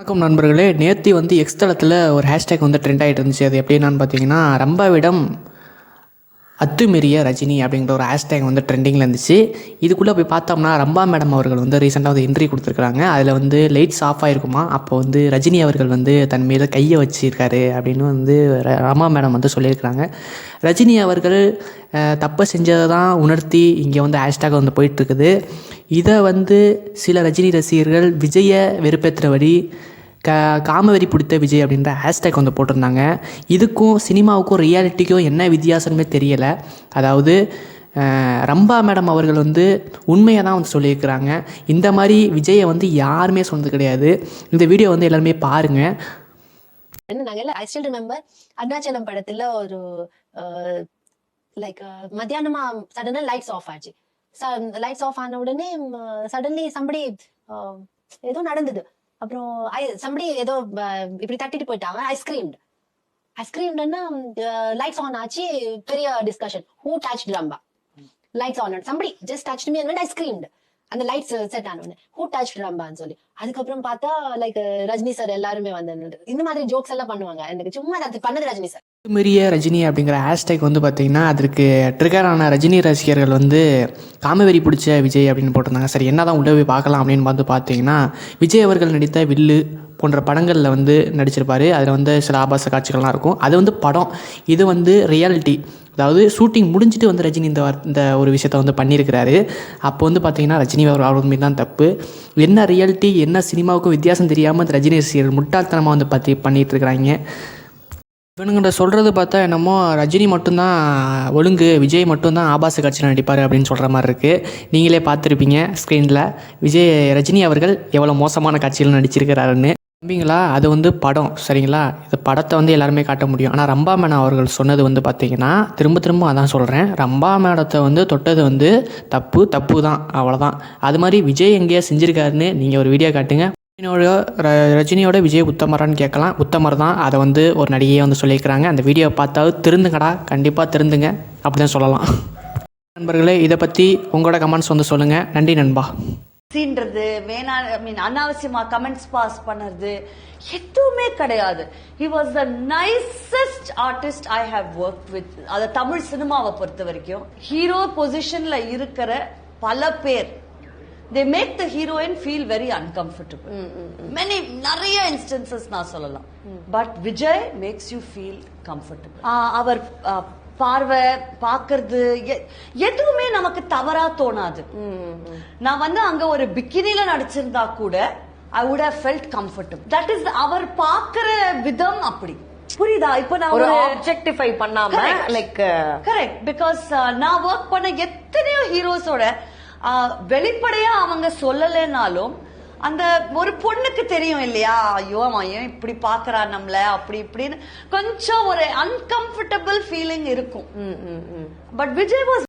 வணக்கம் நண்பர்களே. நேத்தி வந்து எக்ஸ் தளத்தில் ஒரு ஹேஷ்டேக் வந்து ட்ரெண்ட் ஆகிட்டு இருந்துச்சு. அது எப்படி என்னன்னு பார்த்தீங்கன்னா ரம்பாவிடம் அத்துமீறிய ரஜினி அப்படிங்கிற ஒரு ஹேஷ்டேக் வந்து ட்ரெண்டிங்கில் இருந்துச்சு. இதுக்குள்ளே போய் பார்த்தோம்னா ரம்பா மேடம் அவர்கள் வந்து ரீசெண்டாக வந்து என்ட்ரி கொடுத்துருக்காங்க அதில் வந்து லைட்ஸ் ஆஃப் ஆகிருக்குமா அப்போ வந்து ரஜினி அவர்கள் வந்து தன் மீது கையை வச்சிருக்காரு அப்படின்னு வந்து ர- மேடம் வந்து சொல்லியிருக்கிறாங்க. ரஜினி அவர்கள் தப்பை செஞ்சதை தான் உணர்த்தி இங்கே வந்து ஹேஷ்டேக் வந்து போயிட்டுருக்குது இதை வந்து சில ரஜினி ரசிகர்கள் விஜயை வெறுப்பேற்றுறபடி க காமவெறி பிடித்த விஜய் அப்படின்ற ஹேஷ்டேக் வந்து போட்டிருந்தாங்க. இதுக்கும் சினிமாவுக்கும் ரியாலிட்டிக்கும் என்ன வித்தியாசமே தெரியலை. அதாவது ரம்பா மேடம் அவர்கள் வந்து உண்மையை தான் வந்து சொல்லியிருக்கிறாங்க. இந்த மாதிரி விஜயை வந்து யாருமே சொன்னது கிடையாது. இந்த வீடியோ வந்து எல்லாருமே பாருங்கள் என்ன ஐ ஸ்டில் ரிமெம்பர் அருணாச்சலம் படத்துல ஒரு லைக் மத்தியானமா சடனா லைட்ஸ் ஆஃப் ஆச்சு. லைட்ஸ் ஆஃப் ஆன உடனே சடன்லி சம்படி ஏதோ நடந்தது. அப்புறம் ஐ சம்படி ஏதோ இப்படி தட்டிட்டு போயிட்டாங்க ஐஸ்கிரீம் ஐஸ்கிரீம்னா லைட்ஸ் ஆன் ஆச்சு பெரிய discussion who touch Rambha lights on somebody just touch me and ice cream அந்த லைட்ஸ் செட் ஆன ஹூ டச் ரம்பான்னு சொல்லி. அதுக்கப்புறம் பார்த்தா லைக் ரஜினி சார் எல்லாருமே வந்து இந்த மாதிரி ஜோக்ஸ் எல்லாம் பண்ணுவாங்க. எனக்கு சும்மா அது பண்ணது ரஜினி சார் மீறிய ரஜினி அப்படிங்கிற ஹேஷ்டேக் வந்து பார்த்தீங்கன்னா அதற்கு ட்ரிகரான ரஜினி ரசிகர்கள் வந்து காமவெறி பிடிச்ச விஜய் அப்படின்னு போட்டிருந்தாங்க. சரி என்ன தான் உள்ளே போய் பார்க்கலாம் அப்படின்னு வந்து பார்த்தீங்கன்னா விஜய் அவர்கள் நடித்த வில்லு போன்ற படங்களில் வந்து நடிச்சிருப்பார். அதில் வந்து சில ஆபாச காட்சிகள்லாம் இருக்கும். அது வந்து படம். இது வந்து ரியாலிட்டி அதாவது ஷூட்டிங் முடிஞ்சிட்டு வந்து ரஜினி இந்த இந்த ஒரு விஷயத்த வந்து பண்ணியிருக்கிறாரு. அப்போ வந்து பார்த்தீங்கன்னா ரஜினி அவர் அவர் தான் தப்பு. என்ன ரியாலிட்டி என்ன சினிமாவுக்கும் வித்தியாசம் தெரியாமல் அந்த ரஜினி ரசிகர்கள் முட்டாள்தனமாக வந்து பார்த்து பண்ணிகிட்டு இருக்கிறாங்க. இவனுங்கிட்ட சொல்கிறது பார்த்தா என்னமோ ரஜினி மட்டும்தான் ஒழுங்கு விஜய் மட்டும்தான் ஆபாச காட்சியில் நடிப்பார் அப்படின்னு சொல்கிற மாதிரி இருக்குது நீங்களே பார்த்துருப்பீங்க ஸ்க்ரீனில் விஜய் ரஜினி அவர்கள் எவ்வளோ மோசமான காட்சியில் நடிச்சிருக்கிறாருன்னு. நம்பிங்களா அது வந்து படம் சரிங்களா? இது படத்தை வந்து எல்லாருமே காட்ட முடியும். ஆனால் ரம்பா மேடம் அவர்கள் சொன்னது வந்து பார்த்தீங்கன்னா திரும்ப திரும்ப அதான் சொல்கிறேன் ரம்பா மேடத்தை வந்து தொட்டது வந்து தப்பு தப்பு தான் அவ்வளோதான் அது மாதிரி விஜய் எங்கேயா செஞ்சுருக்காருன்னு நீங்கள் ஒரு வீடியோ காட்டுங்க. ரஜினியோட ர- ரஜினியோட விஜய் உத்தமரான்னு கேட்கலாம். உத்தமர் தான் அதை வந்து ஒரு நடிகையை வந்து சொல்லியிருக்கிறாங்க. அந்த வீடியோ பார்த்தாவது திருந்துங்கடா. கண்டிப்பாக திருந்துங்க. அப்படின்னு சொல்லலாம். நண்பர்களே இதை பற்றி உங்களோட கமெண்ட்ஸ் வந்து சொல்லுங்கள் நன்றி நண்பா. சீன்றது வேணா ஐ மீன் அனாவசியமா கமெண்ட்ஸ் பாஸ் பண்ணுறது எதுவுமே கிடையாது. He was the nicest artist I have work with அதை தமிழ் சினிமாவை பொறுத்த வரைக்கும் ஹீரோ பொசிஷனில் இருக்கிற பல பேர். They make the heroine feel very uncomfortable many நிறைய இன்ஸ்டன்சஸ் நான் சொல்லலாம். But Vijay makes you feel comfortable அவர் பார்வை பாக்குறது எதுவுமே நமக்கு தவறா தோணாது. நான் வந்து அங்க ஒரு பிக்கினில நடிச்சிருந்தா கூட I would have felt comfortable that is அவர் பாக்குற விதம் அப்படி. புரியுதா? இப்போ நான் ஒரு ஆப்ஜெக்டிஃபை பண்ணாம Correct. லைக் கரெக்ட் பிகாஸ் நான் ஒர்க் பண்ண எத்தனையோ ஹீரோஸோட வெளிப்படையா அவங்க சொல்லலைனாலும் அந்த ஒரு பொண்ணுக்கு தெரியும் இல்லையா? ஐயோ அவன் ஏன் இப்படி பாக்குறான் நம்மள? அப்படி இப்படின்னு கொஞ்சம் ஒரு அன்கம்ஃபர்டபுள் ஃபீலிங் இருக்கும். But Vijay was